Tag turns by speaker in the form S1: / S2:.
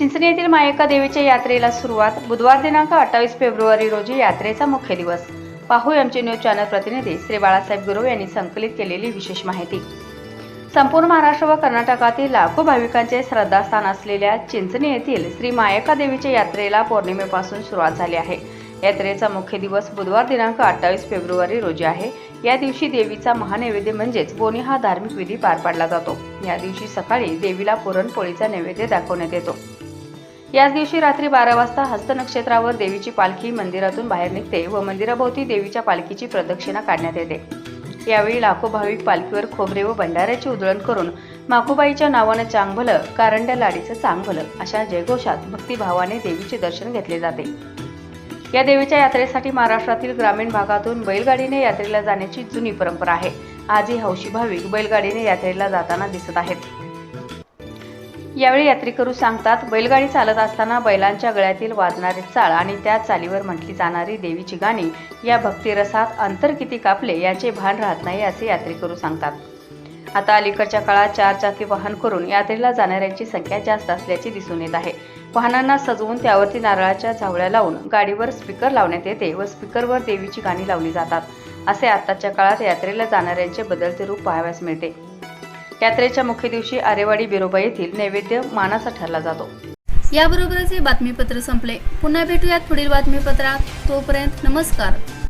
S1: चिंचणी येथील मायका देवीच्या यात्रेला सुरुवात बुधवार दिनांक अठ्ठावीस फेब्रुवारी रोजी यात्रेचा मुख्य दिवस. पाहू आमचे न्यूज चॅनल प्रतिनिधी श्री बाळासाहेब गुरव यांनी संकलित केलेली विशेष माहिती. संपूर्ण महाराष्ट्र व कर्नाटकातील लाखो भाविकांचे श्रद्धास्थान असलेल्या चिंचणी येथील श्री मायका देवीच्या यात्रेला पौर्णिमेपासून सुरुवात झाली आहे. यात्रेचा मुख्य दिवस बुधवार दिनांक अठ्ठावीस फेब्रुवारी रोजी आहे. या दिवशी देवीचा महानैवेद्य म्हणजेच बोनी हा धार्मिक विधी पार पाडला जातो. या दिवशी सकाळी देवीला पुरणपोळीचा नैवेद्य दाखवण्यात येतो. याच दिवशी रात्री बारा वाजता हस्तनक्षेत्रावर देवीची पालखी मंदिरातून बाहेर निघते व मंदिराभोवती देवीच्या पालखीची प्रदक्षिणा काढण्यात येते. यावेळी लाखो भाविक पालखीवर खोबरे व भंडाऱ्याची उधळण करून माखोबाईच्या नावानं चांगभलं कारंड्या लाडीचं चांगभलं अशा जयघोषात भक्तिभावाने देवीचे दर्शन घेतले जाते. या देवीच्या यात्रेसाठी महाराष्ट्रातील ग्रामीण भागातून बैलगाडीने यात्रेला जाण्याची जुनी परंपरा आहे. आजही हौशी भाविक बैलगाडीने यात्रेला जाताना दिसत आहेत. यावेळी यात्रेकरू सांगतात बैलगाडी चालत असताना बैलांच्या गळ्यातील वाजणारी चाळ आणि त्या चालीवर म्हटली जाणारी देवीची गाणी या भक्तिरसात अंतर किती कापले याचे भान राहत नाही असे यात्रेकरू सांगतात. आता अलीकडच्या काळात चार चाकी वाहन करून यात्रेला जाणाऱ्यांची संख्या जास्त असल्याचे दिसून येत आहे. वाहनांना सजवून त्यावरती नारळाच्या झावळ्या लावून गाडीवर स्पीकर लावण्यात येते व स्पीकरवर देवीची गाणी लावली जातात. असे आताच्या काळात यात्रेला जाणाऱ्यांचे बदलते रूप पाहाव्यास मिळते. यात्रेच्या मुख्य दिवशी आरेवाडी बिरोबा येथील नैवेद्य मानाचा ठरला जातो.
S2: याबरोबरच हे बातमीपत्र संपले. पुन्हा भेटूयात पुढील बातमीपत्रात. तोपर्यंत नमस्कार.